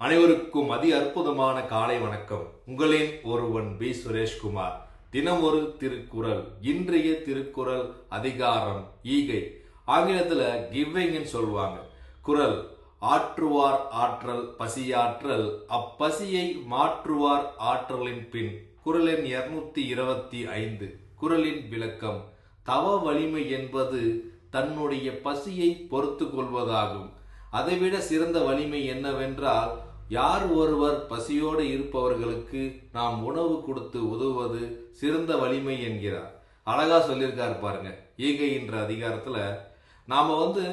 அனைவருக்கும் அதி அற்புதமான காலை வணக்கம். உங்களின் ஒருவன் பி. சுரேஷ்குமார். தினம் ஒரு திருக்குறள் இன்றைய திருக்குறள் அதிகாரம் ஈகை. ஆங்கிலத்துல கிவ்விங்னு சொல்லுவாங்க. குறள் ஆற்றுவார் ஆற்றல் பசியாற்றல். அப்பசியை மாற்றுவார் ஆற்றலின் பின். குறளின் இருநூத்தி இருபத்தி ஐந்து. குறளின் விளக்கம் தவ வலிமை என்பது தன்னுடைய பசியை பொறுத்து கொள்வதாகும். அதைவிட சிறந்த வலிமை என்னவென்றால் யார் ஒருவர் பசியோடு இருப்பவர்களுக்கு நாம் உணவு கொடுத்து உதவுவது சிறந்த வலிமை என்கிறார். அழகா சொல்லியிருக்காரு பாருங்க ஈகை என்ற அதிகாரத்துல நாம வந்து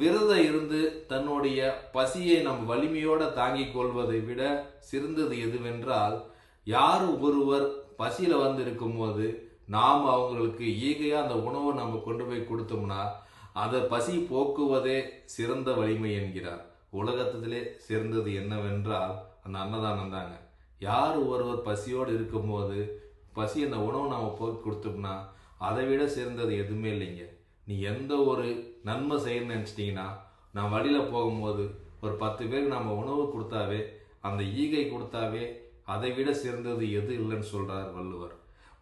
விரதம் இருந்து தன்னுடைய பசியை நம் வலிமையோட தாங்கிக் கொள்வதை விட சிறந்தது எதுவென்றால் யார் ஒருவர் பசியில வந்து இருக்கும்போது நாம் அவங்களுக்கு ஈகையா அந்த உணவை நம்ம கொண்டு போய் கொடுத்தோம்னா அதை பசி போக்குவதே சிறந்த வலிமை என்கிறார். உலகத்திலே சிறந்தது என்னவென்றால் அந்த அன்னதானம் தாங்க யார் ஒருவர் பசியோடு இருக்கும்போது பசி அந்த உணவு நாம் போய் கொடுத்தோம்னா அதை விட சிறந்தது எதுவுமே இல்லைங்க. நீ எந்த ஒரு நன்மை செய்யணும்னு நினச்சிட்டிங்கன்னா நான் வழியில் போகும்போது ஒரு பத்து பேருக்கு நம்ம உணவு கொடுத்தாவே அந்த ஈகை கொடுத்தாவே அதை விட சிறந்தது எது இல்லைன்னு சொல்றார் வள்ளுவர்.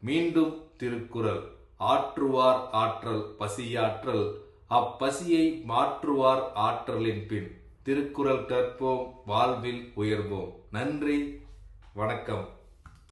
மீண்டும் திருக்குறள் ஆற்றுவார் ஆற்றல் பசியாற்றல். அப்பசியை மாற்றுவார் ஆற்றலின் பின். திருக்குறள் கற்போம் வாழ்வில் உயர்வோம். நன்றி வணக்கம்.